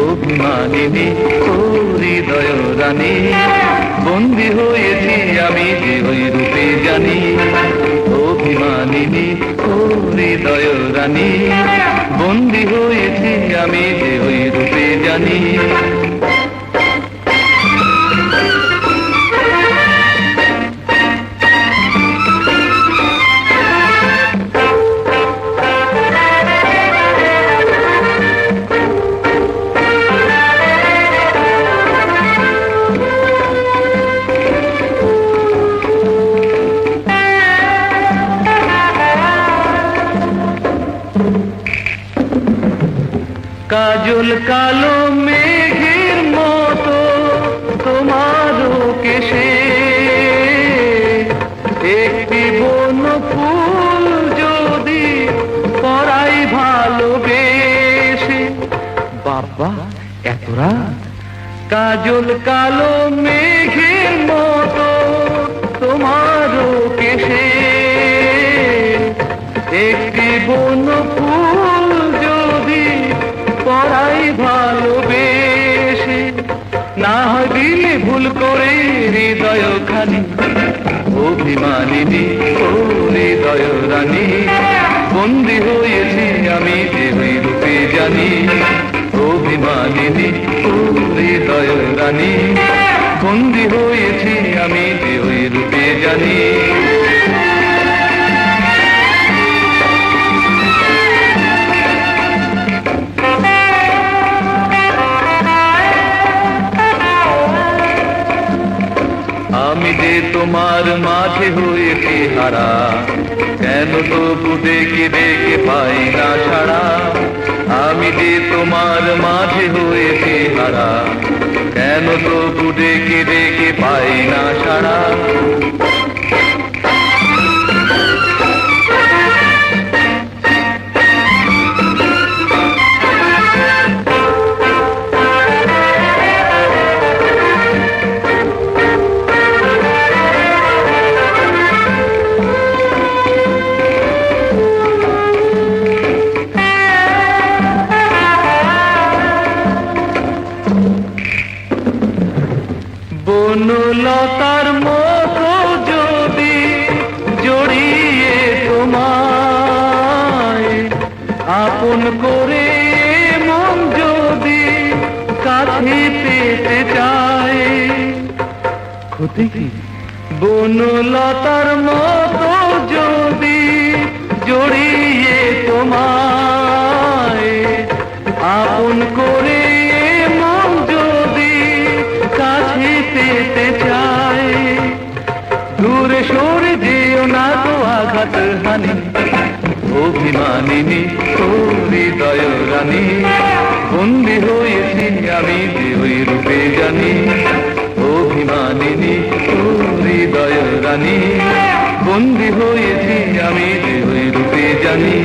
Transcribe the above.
অভিমানিনী ও হৃদয় রানী বন্দি হয়েছি আমি যে ওই জানি। অভিমানিনী ও হৃদয় রানী বন্দি হয়েছি আমি যে ওই রূপে জানি। কাজল কালো মেঘের মতো তোমারও কেশে। একটি বন ফুল যদি পরাই ভালোবেসে। বাবা এতরা কাজল কালো মেঘের মতো তোমারও কেশে। একটি বন ফুল করে হৃদয় খানি অভিমানিনী ও হৃদয় রানী। বন্দি হয়েছি আমি দেবী রূপে জানি অভিমানিনী ও হৃদয় রানী। বন্দি হয়েছি আমি দেবী রূপে জানি। আমি যে তোমার মাঝে হয়েছি হারা কেন তবু ডেকে ডেকে পাই না ছাড়া আমি যে তোমার মাঝে হয়েছি হারা কেন তবু ডেকে ডেকে পাই না ছাড়া বনলতার মতো যদি জড়িয়ে তোমায় আপন করে মন যদি কাছে পেতে চায়। ক্ষতি কি? বনলতার মতো যদি জড়িয়ে তোমায় পেতে চায় দূরে সরে যেও না তো আঘাত হানি। অভিমানিনী ও হৃদয় রানী। বন্দি হয়েছি আমি যে ওই রূপে জানি। অভিমানিনী ও হৃদয় রানী। বন্দি হয়েছি আমি যে ওই রূপে জানি।